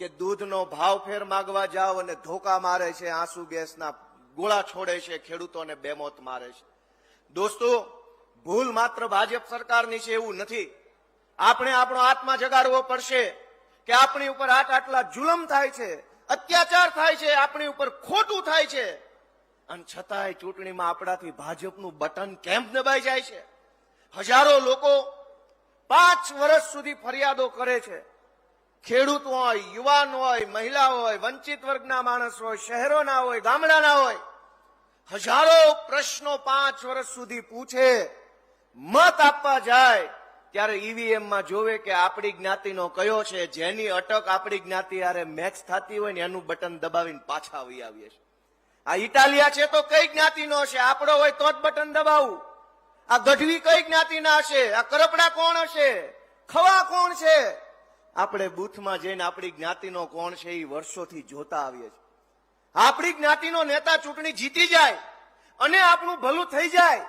કે દૂધનો ભાવ ફેર માગવા જાઓ અને ધોકા મારે છે, આંસુ ગેસના ગોળા છોડે છે, ખેડૂતોને બેમોત મારે છે. દોસ્તો, ભૂલ માત્ર ભાજપ સરકારની છે એવું નથી. આપણે આપણો આત્મા જગાડવો પડશે કે આપણી ઉપર આટ આટલા જુલમ થાય છે, અત્યાચાર થાય છે, આપણી ઉપર ખોટું થાય છે. અને છતાંય ચૂંટણીમાં આપણાથી ભાજપનું બટન કેમ દબાઈ જાય છે? હજારો લોકો પાંચ વર્ષ સુધી ફરિયાદો કરે છે. ખેડૂત હોય, યુવાન હોય, મહિલા હોય, વંચિત વર્ગના માણસ હોય, શહેરોના હોય, ગામડાના હોય, હજારો પ્રશ્નો પાંચ વર્ષ સુધી પૂછે, મત આપવા જાય, ત્યારે ઈવીએમમાં જોવે કે આપણી જ્ઞાતિનો કયો છે, જેની અટક આપણી જ્ઞાતિ યારે મેચ થતી હોય ને એનું બટન દબાવીને પાછા આવી આવીએ છીએ. આ ઇટાલિયા છે તો કઈ જ્ઞાતિનો છે? આપણો હોય તો જ બટન દબાવું. આ ગઢવી કઈ જ્ઞાતિના હશે આ કરપડા કોણ હશે? ખવા કોણ છે? આપણે બૂથમાં જઈને આપણી જ્ઞાતિનો કોણ છે એ વર્ષોથી જોતા આવીએ છીએ. આપણી જ્ઞાતિનો નેતા ચૂંટણી જીતી જાય અને આપણું ભલું થઈ જાય,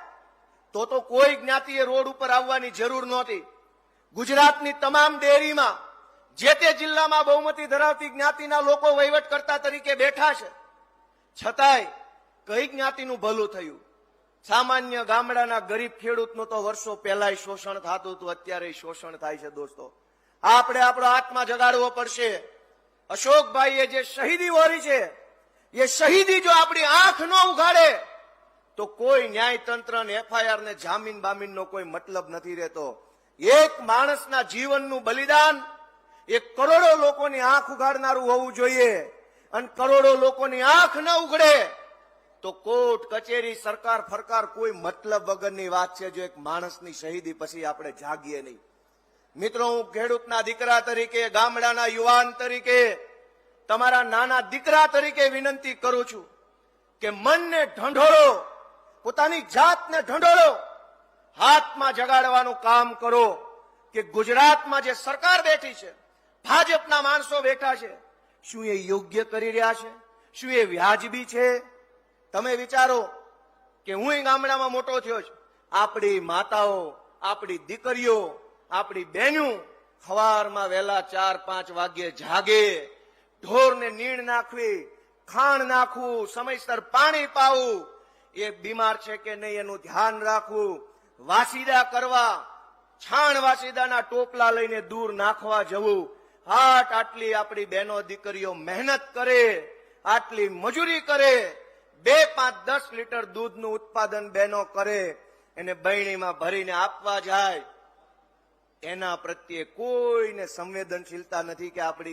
તો તો કોઈ જ્ઞાતિએ રોડ ઉપર આવવાની જરૂર નહોતી. ગુજરાતની તમામ ડેરીમાં જે તે જિલ્લામાં બહુમતી ધરાવતી જ્ઞાતિના લોકો વહીવટકર્તા તરીકે બેઠા છે. છતાંય કઈ જ્ઞાતિનું ભલું થયું? સામાન્ય ગામડાના ગરીબ ખેડૂતનું તો વર્ષો પહેલાય શોષણ થતું હતું, અત્યારે શોષણ થાય છે દોસ્તો. આપણે આપણો આત્મા જગાડવો પડશે. અશોકભાઈએ જે શહીદી વહોરી છે, એ શહીદી જો આપણી આંખ ન ઉઘાડે, તો કોઈ ન્યાયતંત્ર ને એફઆઈઆર ને જામીન બામીનનો કોઈ મતલબ નથી રહેતો. એક માણસના જીવનનું બલિદાન, એ કરોડો લોકોની આંખ ઉઘાડનારું હોવું જોઈએ. અને કરોડો લોકોની આંખ ન ઉઘડે, તો કોર્ટ, કચેરી, સરકાર ફરકાર કોઈ મતલબ વગરની વાત છે જો એક માણસની શહીદી પછી આપણે જાગીએ નહીં. મિત્રો, હું ખેડૂતના દીકરા તરીકે, ગામડાના યુવાન તરીકે, તમારા નાના દીકરા તરીકે વિનંતી કરું છું કે મનને ઢંઢોળો, પોતાની જાતને ઢંઢોળો, હાથમાં જગાડવાનું કામ કરો કે ગુજરાતમાં જે સરકાર બેઠી છે, ભાજપના માણસો બેઠા છે, શું એ યોગ્ય કરી રહ્યા છે, શું એ વ્યાજબી છે? તમે વિચારો કે હું ગામડામાં મોટો થયો છું. આપણી માતાઓ, આપણી દીકરીઓ આપણી બેનું ખવારમાં વહેલા ચાર, પાંચ વાગ્યે જાગે, ઢોરને નીણ નાખવી ખાણ નાખવું, સમયસર પાણી પાવું. એ બીમાર છે કે નહીં એનું ધ્યાન રાખવું. વાસીદા કરવા, છાણ વાસીદાના ટોપલા લઈને દૂર નાખવા જવું. હાટ આટલી આપણી બહેનો દીકરીઓ મહેનત કરે, આટલી મજૂરી કરે, બે, પાંચ, દસ લીટર દૂધનું ઉત્પાદન બહેનો કરે, એને બહેણીમાં ભરીને આપવા જાય. એના પ્રત્યે કોઈને સંવેદનશીલતા નથી કે આપણી